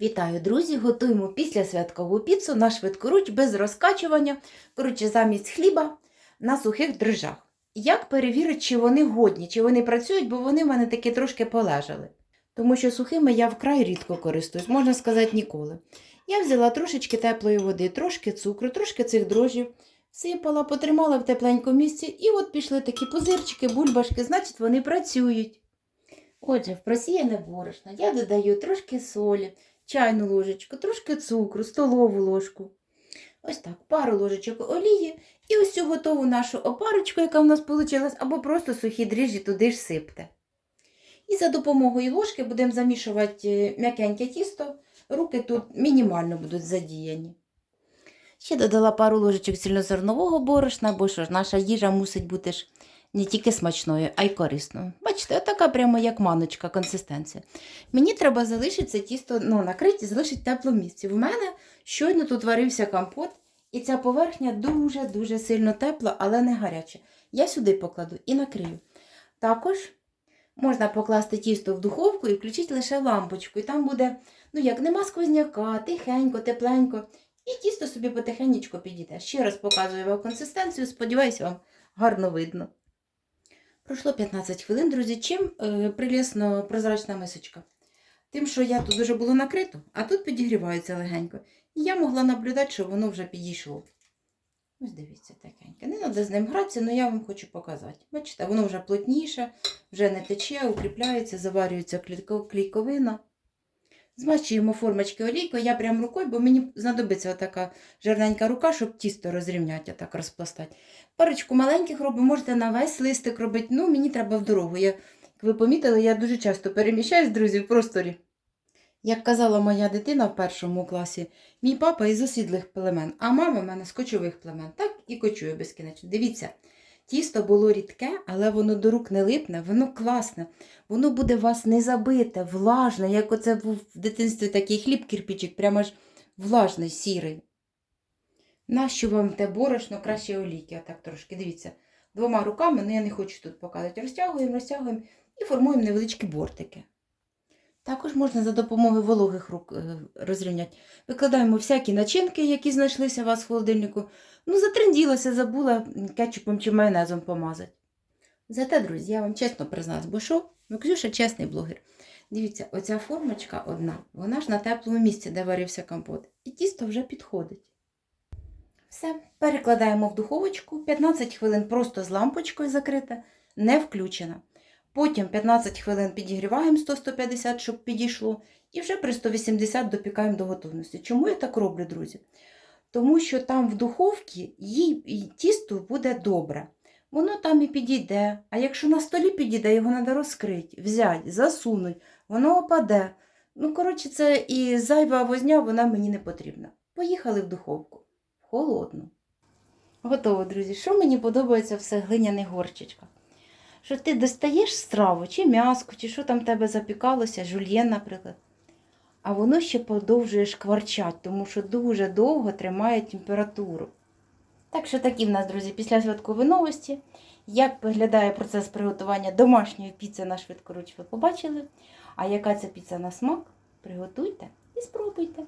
Вітаю, друзі! Готуємо післясвяткову піцу на швидкоруч без розкачування, коротше, замість хліба на сухих дрожжах. Як перевірити, чи вони годні, чи вони працюють, бо вони в мене таки трошки полежали. Тому що сухими я вкрай рідко користуюсь, можна сказати, ніколи. Я взяла трошечки теплої води, трошки цукру, трошки цих дрожжів, сипала, потримала в тепленькому місці, і от пішли такі пузирчики, бульбашки, значить, вони працюють. Отже, в просіяне борошно я додаю трошки солі, чайну ложечку, трошки цукру, столову ложку. Ось так, пару ложечок олії і ось цю готову нашу опарочку, яка в нас вийшла, або просто сухі дріжджі туди ж сипте. І за допомогою ложки будемо замішувати е, м'якеньке тісто. Руки тут мінімально будуть задіяні. Ще додала пару ложечок цільнозернового борошна, бо що ж, наша їжа мусить бути ж не тільки смачною, а й корисною. Бачите, така прямо як маночка консистенція. Мені треба залишити це тісто ну, накрити, залишити в теплому місці. В мене щойно тут варився компот, і ця поверхня дуже-дуже сильно тепла, але не гаряча. Я сюди покладу і накрию. Також можна покласти тісто в духовку і включити лише лампочку. І там буде, ну як нема сквозняка, тихенько, тепленько. І тісто собі потихеньку підійде. Ще раз показую вам консистенцію, сподіваюся, вам гарно видно. Пройшло 15 хвилин, друзі. Чим е, прелісно прозрачна мисочка? Тим, що я тут вже було накрито, а тут підігрівається легенько. І я могла наблюдати, що воно вже підійшло. Ось дивіться, такеньке. Не треба з ним гратися, але я вам хочу показати. Бачите, воно вже плотніше, вже не тече, укріпляється, заварюється клейковина. Змачуємо формочки олійкою, я прям рукою, бо мені знадобиться така жирненька рука, щоб тісто розрівняти, так розпластати. Парочку маленьких робимо, можете на весь листик робити. Ну, мені треба в дорогу. Я, як ви помітили, я дуже часто переміщаюсь, друзі, в просторі. Як казала моя дитина в першому класі, мій папа із осідлих племен, а мама в мене з кочових племен. Так і кочує безкінечно. Дивіться, тісто було рідке, але воно до рук не липне, воно класне. Воно буде вас не забите, влажне, як оце був в дитинстві такий хліб-кірпічик, прямо ж влажний, сірий. Нащо вам те борошно, краще олійки, отак трошки. Дивіться, двома руками, ну я не хочу тут показувати. Розтягуємо, розтягуємо і формуємо невеличкі бортики. Також можна за допомогою вологих рук е, розрівняти. Викладаємо всякі начинки, які знайшлися у вас в холодильнику. Ну, затренділася, забула кетчупом чи майонезом помазати. Зате, друзі, я вам чесно признаюсь, бо що? Ну, Ксюша чесний блогер. Дивіться, оця формочка одна, вона ж на теплому місці, де варився компот. І тісто вже підходить. Все, перекладаємо в духовочку. 15 хвилин просто з лампочкою закрита, не включена. Потім 15 хвилин підігріваємо 100-150, щоб підійшло. І вже при 180 допікаємо до готовності. Чому я так роблю, друзі? Тому що там в духовці їй тісто буде добре. Воно там і підійде. А якщо на столі підійде, його треба розкрити, взяти, засунути, воно опаде. Ну, коротше, це і зайва возня, вона мені не потрібна. Поїхали в духовку. В холодну. Готово, друзі. Що мені подобається в глиняних горчичках? Що ти достаєш страву, чи м'яско, чи що там в тебе запікалося, жульєн, наприклад. А воно ще продовжує шкварчати, тому що дуже довго тримає температуру. Так що такі в нас, друзі, після святкової новості. Як виглядає процес приготування домашньої піци на швидкоруч, ви побачили. А яка це піца на смак? Приготуйте і спробуйте.